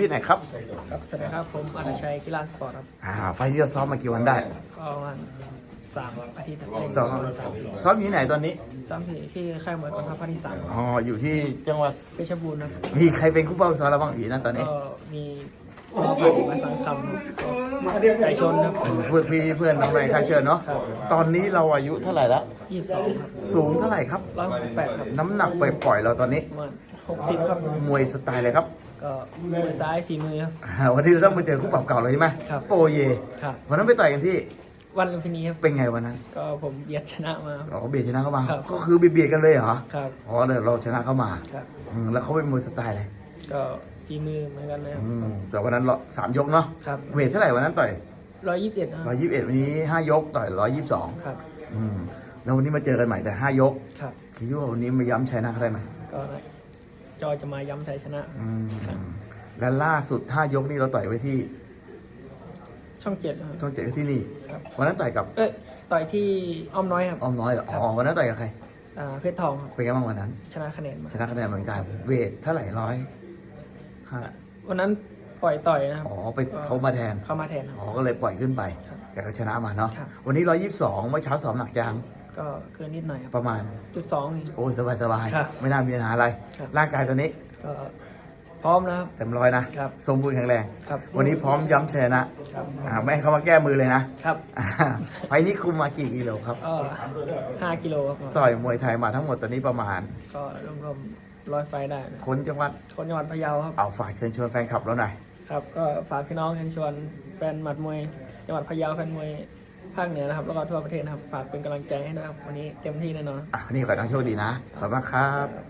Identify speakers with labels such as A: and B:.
A: พี่ไหนครับ
B: ครับสวัสดีครับ ผมอนุชัยกีฬาสปอร์ตครับ
A: อ่า ไฟล์ที่เราซ้อมมากี่วันได้
B: ก็ประมาณสามอาทิตย์ครับ
A: ซ้อม
B: สาม
A: ซ้อมอยู่ที่ไหนตอนนี้
B: สามที่ที่ค่ายมวยกองทัพภาคที่สาม
A: อ๋อ อยู่ที่จังหวัด
B: เพชรบูรณ์นะ
A: มีใครเป็นคู่เป้าซ้อมเราบ้างอีนะตอนนี้
B: ก็มีมาสังคำไก่ชนครับ
A: เพื่อนพี่เพื่อนน้องในค่ายเชิญเนาะ
B: ครับ
A: ตอนนี้เราอายุเท่าไหร่แล้ว
B: ยี่สิบสองครับ
A: สูงเท่าไหร่ครับ
B: ร้อยหกสิบแปดครับ
A: น้ำหนักปล่อยๆเราตอนนี้
B: ประมาณหกสิบครับ
A: มวยสไตล์อะไรครับ
B: ก็มือซ้ายฝีมือครับ
A: อ่าวันนี้เราต้องไปเจอคู่ปรับเก่าเลยใช่ไหม
B: ครับ
A: โปเย
B: ครับ
A: วันนั้นไปต่อยกันที่
B: วันลุมพินีครับ
A: เป็นไงวันนั้น
B: ก็ผมเบียดชนะมา
A: อ๋อเบียดชนะเข้ามา
B: ครับ
A: ก็คือเบียดๆกันเลยเหรอ
B: ครับ
A: อ๋อเดี๋ยวเราชนะเข้ามา
B: ครับ
A: อืมแล้วเขาเป็นมวยสไตล์อะไร
B: ก็ฝีมือเหมือนกันเลยครับ
A: อืมแต่วันนั้นเราสามยกเนาะ
B: ครับ
A: เวทเท่าไหร่วันนั้นต่อย
B: ร้อยยี่สิบเอ็ดนะ
A: ร้อยยี่สิบเอ็ดวันนี้ห้ายกต่อยร้อยยี่สิบสอง
B: ครับ
A: อืมแล้ววันนี้มาเจอกันใหม่แต่ห้ายก
B: ครับ
A: คิดว่าวันนี้มาย้ำชัยนะเขาได้ไหม
B: ก็ จอจะมาย้ำชัยชนะ
A: อืมและล่าสุดห้ายกนี่เราต่อยไว้ที่
B: ช่องเจ็ดนะครับ
A: ช่องเจ็ดที่นี่
B: ครับ
A: วันนั้นต่อยกับ
B: เอ้ยต่อยที่อ้อมน้อยครับ
A: อ้อมน้อยเหรออ๋อวันนั้นต่อยกับใคร
B: อ่าเพชรทองครับ
A: เป็นไงบ้างวันนั้น
B: ชนะคะแนนมา
A: ชนะคะแนนเหมือนกัน เวทเท่าไหร่ร้อยห้า
B: วันนั้นปล่อยต่อยนะครับ
A: อ๋อไปเขามาแทน
B: เข้ามาแทนครับ
A: อ๋อก็เลยปล่อยขึ้นไป
B: ครับ
A: แต่ก็ชนะมาเนาะ
B: ครับ
A: วันนี้ร้อยยี่สิบสองเมื่อเช้าสอบหนักจัง
B: ก็เกินนิดหน่อยครับ
A: ประมาณ
B: จุดสองนี่
A: โอ้ยสบายสบายๆ
B: ครับ
A: ไม่น่ามีปัญหาอะไร
B: ครับ
A: ร่างกายตอนนี้
B: ก็พร้อมนะครับ
A: เต็มร้อยนะครับ สมบูรณ์แข็งแรง
B: ครับ
A: วันนี้พร้อมย้ำชยนะครับอ่าไม่ให้เขามาแก้มือเลยนะครับอ่าไฟล์นี้คุมมากี่กิโลครับ
B: ก็ห้ากิโลครับ
A: ต่อยมวยไทยมาทั้งหมดตอนนี้ประมาณ
B: ก็รวมๆร้อยไฟได้นะ
A: คนจังหวัด
B: คนจังหวัดพะเยาครับ
A: เอาฝากเชิญชวนแฟนคลับเราหน่อย
B: ครับ ก็ฝากพี่น้องเชิญชวนแฟนหมัดมวยจังหวัดพะเยาแฟนมวย ภาคเหนือนะครับ แล้วก็ทั่วประเทศนะครับ ฝากเป็นกำลังใจให้นะครับ วันนี้เต็มที่แน่นอน
A: อะนี่ขอให้น้องโชคดีนะ ขอบคุณมากครับ